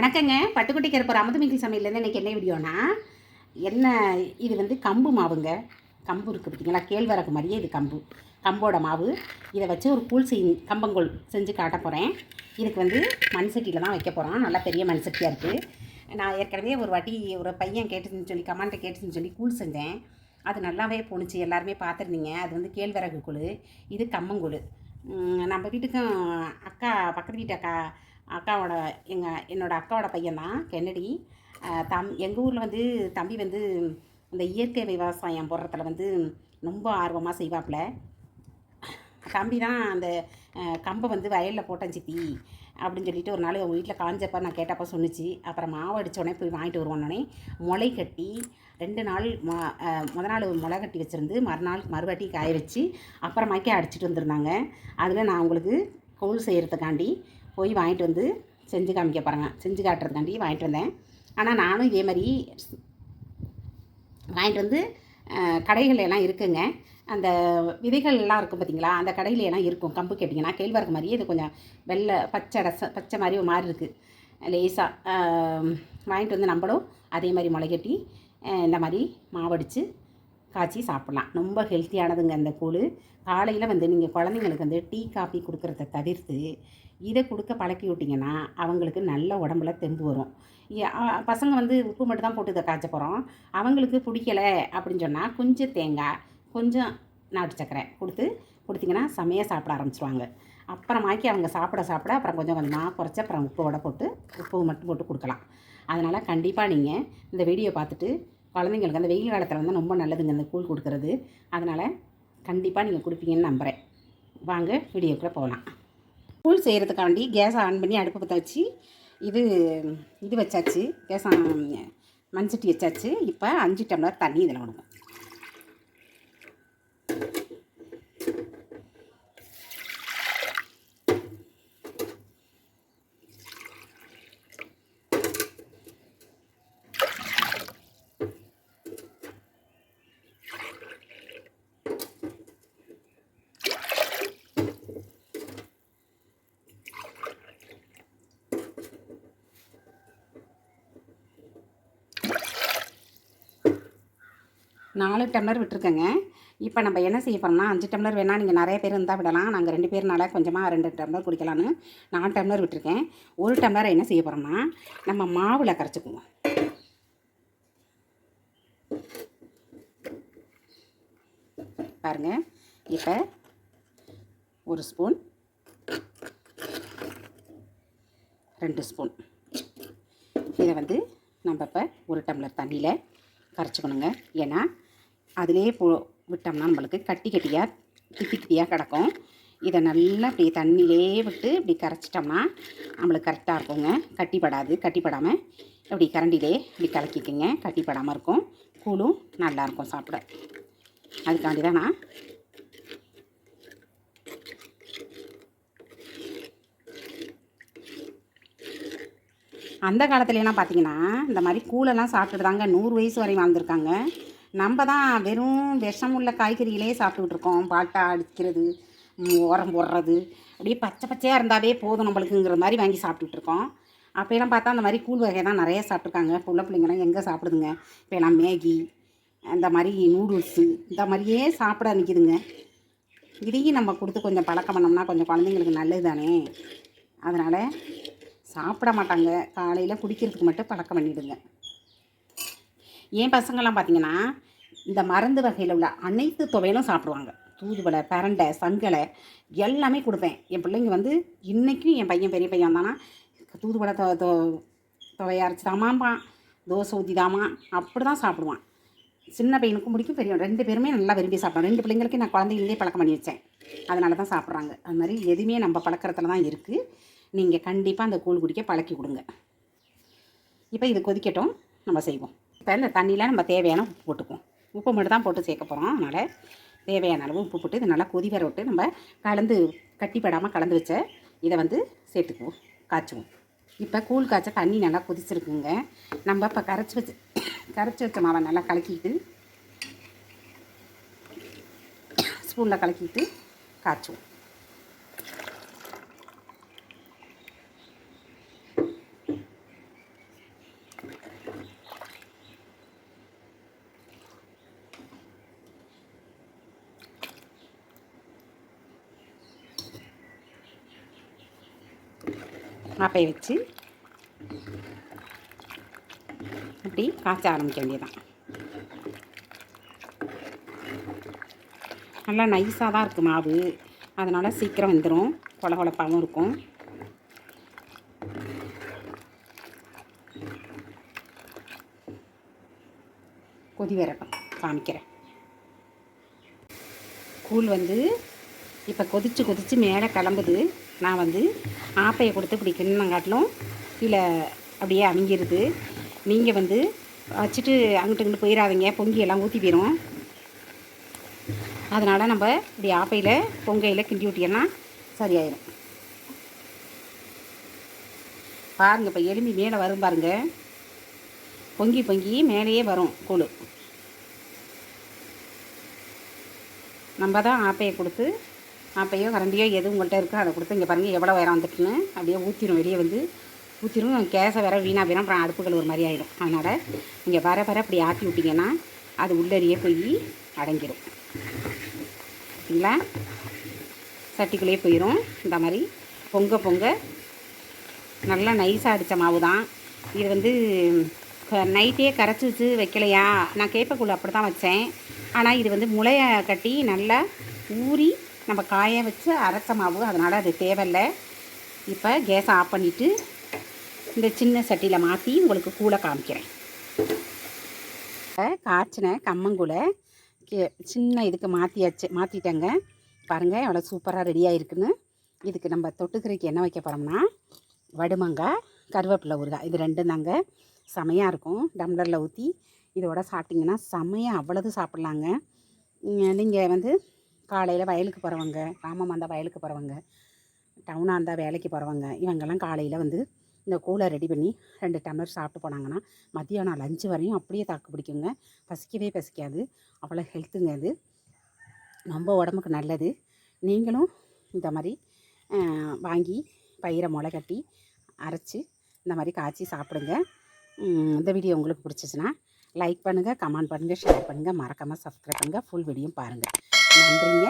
வணக்கங்க. பட்டுக்குட்டி கருப்பர் அமுதமிக்கி சமையல்லேருந்து இன்றைக்கி என்ன வீடியோனா என்ன இது வந்து கம்பு மாவுங்க. கம்பு இருக்குது பார்த்தீங்களா கேழ்வரகு மாதிரியே இது கம்பு. கம்போட மாவு. இதை வச்சு ஒரு கூழ் செய் கம்பங்கூழ் செஞ்சு காட்ட போகிறேன் இதுக்கு வந்து மண் சட்டியில் தான் வைக்க போகிறோம் நல்லா பெரிய மண் சட்டியாக இருக்குது நான் ஏற்கனவே ஒரு வாட்டி ஒரு பையன் கேட்டுச்சுன்னு சொல்லி கமெண்ட்டை கேட்டுச்சுன்னு சொல்லி கூழ் செஞ்சேன். அது நல்லாவே போணுச்சு. எல்லாருமே பார்த்துருந்தீங்க அது வந்து கேழ்வரகு கூழ் இது கம்மங்கூழ். நம்ம வீட்டுக்கும் அக்கா பக்கத்து வீட்டு அக்கா அக்காவோட எங்கள் என்னோட அக்காவோட பையன் தான் கென்னடி தம் எங்கள் ஊரில் வந்து தம்பி வந்து இந்த இயற்கை விவசாயம் போடுறதுல வந்து ரொம்ப ஆர்வமாக செய்வாப்புல. தம்பி தான் அந்த கம்பை வந்து வயலில் போட்டேன் சித்தி அப்படின்னு சொல்லிட்டு ஒரு நாள் அவங்க வீட்டில் காஞ்சப்போ நான் கேட்டப்போ சொன்னிச்சு. அப்புறம் மாவு அடித்தோடனே போய் வாங்கிட்டு வருவோன்னே முளை கட்டி ரெண்டு நாள் மொ முத நாள் முளை கட்டி வச்சுருந்து மறுநாள் மறுவாட்டி காய வச்சு அப்புறமாக்கே அடிச்சிட்டு வந்திருந்தாங்க. அதில் நான் உங்களுக்கு கூழ் செய்கிறதுக்காண்டி போய் வாங்கிட்டு வந்து செஞ்சு காமிக்க போகிறேங்க செஞ்சு காட்டுறதுக்காண்டி வாங்கிட்டு வந்தேன். ஆனால் நானும் இதே மாதிரி வாங்கிட்டு வந்து கடைகள் எல்லாம் இருக்குங்க. அந்த விதைகள் எல்லாம் இருக்கும் பார்த்தீங்களா அந்த கடையில எல்லாம் இருக்கும். கம்பு கேட்டிங்கன்னா கேழ்வரகு மாதிரியே இது கொஞ்சம் வெள்ளை பச்சை ரச பச்சை மாதிரி ஒரு மாதிரி இருக்குது லேசாக வாங்கிட்டு வந்து நம்மளும் அதே மாதிரி முளைகட்டி இந்த மாதிரி மாவடித்து காய்ச்சி சாப்பிட்லாம். ரொம்ப ஹெல்த்தியானதுங்க அந்த கூழ். காலையில் வந்து நீங்கள் குழந்தைங்களுக்கு வந்து டீ காஃபி கொடுக்குறத தவிர்த்து இதை கொடுக்க பழக்கி விட்டிங்கன்னா அவங்களுக்கு நல்ல உடம்புல தெம்பு வரும். பசங்க வந்து உப்பு மட்டும் தான் போட்டு இதை காய்ச்ச போகிறோம் அவங்களுக்கு பிடிக்கலை அப்படின்னு சொன்னால் கொஞ்சம் தேங்காய் கொஞ்சம் நாட்டு சக்கரை கொடுத்து கொடுத்தீங்கன்னா செமையாக சாப்பிட ஆரம்பிச்சிருவாங்க. அப்புறமாக்கி அவங்க சாப்பிட சாப்பிட அப்புறம் கொஞ்சம் கொஞ்சமாக குறைச்சி அப்புறம் உப்போட போட்டு உப்பு மட்டும் போட்டு கொடுக்கலாம். அதனால் கண்டிப்பாக நீங்கள் இந்த வீடியோ பார்த்துட்டு குழந்தைங்களுக்கு அந்த வெயில் காலத்தில் வந்து ரொம்ப நல்லதுங்க இந்த கூழ் கொடுக்கறது. அதனால் கண்டிப்பாக நீங்கள் கொடுப்பீங்கன்னு நம்புகிறேன் வாங்க வீடியோக்குள்ளே போகலாம் கூழ் செய்கிறதுக்காண்டி கேஸை ஆன் பண்ணி அடுப்பு பற்ற வச்சு இது இது வச்சாச்சு. கேஸ் மண்சட்டி வச்சாச்சு. இப்போ அஞ்சு டம்ளர் தண்ணி இதில் விடுவோம் நாலு டம்ளர் விட்டுருக்கேங்க. இப்போ நம்ம என்ன செய்ய போகிறோம்னா அஞ்சு டம்ளர் வேணால் நீங்கள் நிறைய பேர் இருந்தால் விடலாம். நாங்கள் ரெண்டு பேர்னால கொஞ்சமாக ரெண்டு டம்ளர் குடிக்கலான்னு நாலு டம்ளர் விட்டுருக்கேன். ஒரு டம்ளர் என்ன செய்ய போகிறோம்னா நம்ம மாவில் கரைச்சிக்குவோம். பாருங்கள் இப்போ ஒரு ஸ்பூன் ரெண்டு ஸ்பூன். இதை வந்து நம்ம இப்போ ஒரு டம்ளர் தண்ணியில் கரைச்சிக்கணுங்க. ஏன்னா அதிலே போ விட்டோம்னா நம்மளுக்கு கட்டி கட்டியாக திப்பி திப்பியாக கிடக்கும். இதை நல்லா இப்படி தண்ணியிலே விட்டு இப்படி கரைச்சிட்டோம்னா நம்மளுக்கு கரெக்டாக இருக்குங்க. கட்டிப்படாது கட்டிப்படாமல் இப்படி கரண்டிலே இப்படி கலக்கிக்கங்க. கட்டிப்படாமல் இருக்கும். கூழும் நல்லாயிருக்கும் சாப்பிட. அதுக்காண்டி தான் நான் அந்த காலத்துலலாம் பார்த்தீங்கன்னா இந்த மாதிரி கூழெல்லாம் சாப்பிட்டுட்டு தாங்க நூறு வயசு வரை வாழ்ந்திருக்காங்க. நம்ம தான் வெறும் விஷம் உள்ள காய்கறிகளே சாப்பிட்டுக்கிட்டு இருக்கோம் பாட்டா அடிக்கிறது உரம் போடுறது அப்படியே பச்சை பச்சையாக இருந்தாவே போதும் நம்மளுக்குங்கிற மாதிரி வாங்கி சாப்பிட்டுட்டு இருக்கோம் அப்போயெல்லாம் பார்த்தா அந்த மாதிரி கூழ் வகை தான் நிறைய சாப்பிட்ருக்காங்க புள்ள பிள்ளைங்கலாம் எங்கே சாப்பிடுதுங்க? இப்போ எல்லாம் மேகி இந்த மாதிரி நூடுல்ஸு இந்த மாதிரியே சாப்பிட நிற்கிதுங்க இதையும் நம்ம கொடுத்து கொஞ்சம் பழக்கம் பண்ணோம்னா கொஞ்சம் குழந்தைங்களுக்கு நல்லது தானே அதனால் சாப்பிட மாட்டாங்க. காலையில் குடிக்கிறதுக்கு மட்டும் பழக்கம் பண்ணிவிடுங்க என் பசங்கள்லாம் பார்த்தீங்கன்னா இந்த மருந்து வகையில் உள்ள அனைத்து துவையிலும் சாப்பிடுவாங்க. தூதுவளை பரண்டை சங்கலை எல்லாமே கொடுப்பேன். என் பிள்ளைங்க வந்து இன்றைக்கும் என் பையன் பெரிய பையன் தானா தூதுவளை தொ தொ துவைய அரைச்சி தாமாம்பான் தோசை ஊற்றி தாமா அப்படி தான் சாப்பிடுவான். சின்ன பையனுக்கும் பிடிக்கும் பெரிய ரெண்டு பேருமே நல்லா விரும்பி சாப்பிடுவோம் ரெண்டு பிள்ளைங்களுக்கு நான் குழந்தைங்களே பழக்கம் பண்ணி வச்சேன். அதனால தான் சாப்பிட்றாங்க. அது மாதிரி எதுவுமே நம்ம பழக்கிறதுல தான் இருக்குது நீங்கள் கண்டிப்பாக அந்த கூழ் குடிக்க பழக்கி கொடுங்க. இப்போ இது கொதிக்கட்டும். நம்ம செய்வோம். இப்போ இந்த தண்ணியில் நம்ம தேவையான உப்பு போட்டுக்குவோம். உப்பு மட்டும் தான் போட்டு சேர்க்க போகிறோம் அதனால் தேவையான அளவு உப்பு போட்டு இது நல்லா கொதி வர விட்டு நம்ம கலந்து கட்டிப்படாமல் கலந்து வச்ச இதை வந்து சேர்த்துக்குவோம். காய்ச்சுவோம். இப்போ கூழ் காய்ச்ச தண்ணி நல்லா கொதிச்சிருக்குங்க. நம்ம இப்போ கரைச்சி வச்சு கரைச்சி வச்ச மாவை நல்லா கலக்கிட்டு ஸ்பூனில் கலக்கிட்டு காய்ச்சுவோம். அப்பைய வச்சு இப்படி காய்ச்ச ஆரம்பிக்க வேண்டியதான் நல்லா நைஸாக தான் இருக்குது மாவு. அதனால் சீக்கிரம் வந்துடும் கொல கொலப்பாகவும் இருக்கும். கொதி வர காமிக்கிறேன். கூழ் வந்து இப்போ கொதிச்சு கொதிச்சு மேலே கிளம்புது. நான் வந்து ஆப்பையை கொடுத்து இப்படி கிண்ணங்காட்டிலும் கீழே அப்படியே அமைஞ்சிருது நீங்கள் வந்து வச்சுட்டு அங்கிட்டு இங்கிட்டு போயிடாதீங்க பொங்கி எல்லாம் ஊற்றி போயிடும் அதனால் நம்ம இப்படி ஆப்பையில் பொங்கையில் கிண்டி விட்டியன்னா சரியாயிடும் பாருங்கள் இப்போ எலும்பி மேலே வரும் பாருங்கள் பொங்கி பொங்கி மேலேயே வரும் கூழ். நம்ம தான் ஆப்பையை கொடுத்து அப்பையோ கரண்டியோ எது உங்கள்கிட்ட இருக்கோ அதை கொடுத்து இங்கே பாருங்கள் எவ்வளோ உயரம் வந்துட்டுன்னு அப்படியே ஊற்றிடும் வெளியே வந்து ஊற்றிடும் கேஸை வேற வீணாக போயிடும் அப்புறம் அடுப்புகள் ஒரு மாதிரி ஆகிடும் அதனால் நீங்கள் வர வர அப்படி ஆட்டி விட்டிங்கன்னா அது உள்ளறியே போய் அடங்கிடும் சரிங்களா? சட்டிக்குள்ளேயே போயிடும் இந்த மாதிரி பொங்க பொங்க நல்லா நைஸாக அடித்த மாவு தான் இது வந்து நைட்டே கரைச்சி வச்சு வைக்கலையா? நான் கேப்பக்குள்ள அப்படி தான் வச்சேன். ஆனால் இது வந்து முளையை கட்டி நல்லா ஊறி நம்ம காய வச்சு அரைச்ச மாவு அதனால் அது தேவையில்லை. இப்போ கேஸை ஆஃப் பண்ணிவிட்டு இந்த சின்ன சட்டியில் மாற்றி உங்களுக்கு கூழை காமிக்கிறேன். காய்ச்சின கம்மங்கூழை கே சின்ன இதுக்கு மாற்றியாச்சு மாற்றிட்டேங்க பாருங்கள் எவ்வளோ சூப்பராக ரெடியாக இருக்குன்னு இதுக்கு நம்ம தொட்டுக்கிறதுக்கு என்ன வைக்க போகிறோம்னா வடுமங்காய் கருவேப்பிலை ஊறுகாய். இது ரெண்டும் தாங்க. செமையாக இருக்கும். டம்ளரில் ஊற்றி இதோட சாப்பிட்டிங்கன்னா செமையாக அவ்வளவு சாப்பிட்லாங்க. நீங்கள் வந்து காலையில் வயலுக்கு போகிறவங்க கிராமமாக இருந்தால் வயலுக்கு போகிறவங்க டவுனாக இருந்தால் வேலைக்கு போகிறவங்க இவங்கெல்லாம் காலையில் வந்து இந்த கூலை ரெடி பண்ணி ரெண்டு டம்ளர் சாப்பிட்டு போனாங்கன்னா மத்தியானம் லஞ்சு வரையும் அப்படியே தாக்கு பிடிக்குங்க. பசிக்கவே பசிக்காது. அவ்வளோ ஹெல்த்துங்க அது. ரொம்ப உடம்புக்கு நல்லது. நீங்களும் இந்த மாதிரி வாங்கி பயிரை முளை கட்டி அரைச்சி இந்த மாதிரி காய்ச்சி சாப்பிடுங்க. இந்த வீடியோ உங்களுக்கு பிடிச்சிச்சின்னா லைக் பண்ணுங்கள் கமெண்ட் பண்ணுங்கள் ஷேர் பண்ணுங்கள் மறக்காமல் சப்ஸ்கிரைப் பண்ணுங்கள் ஃபுல் வீடியோ பாருங்கள் நன்றிங்க.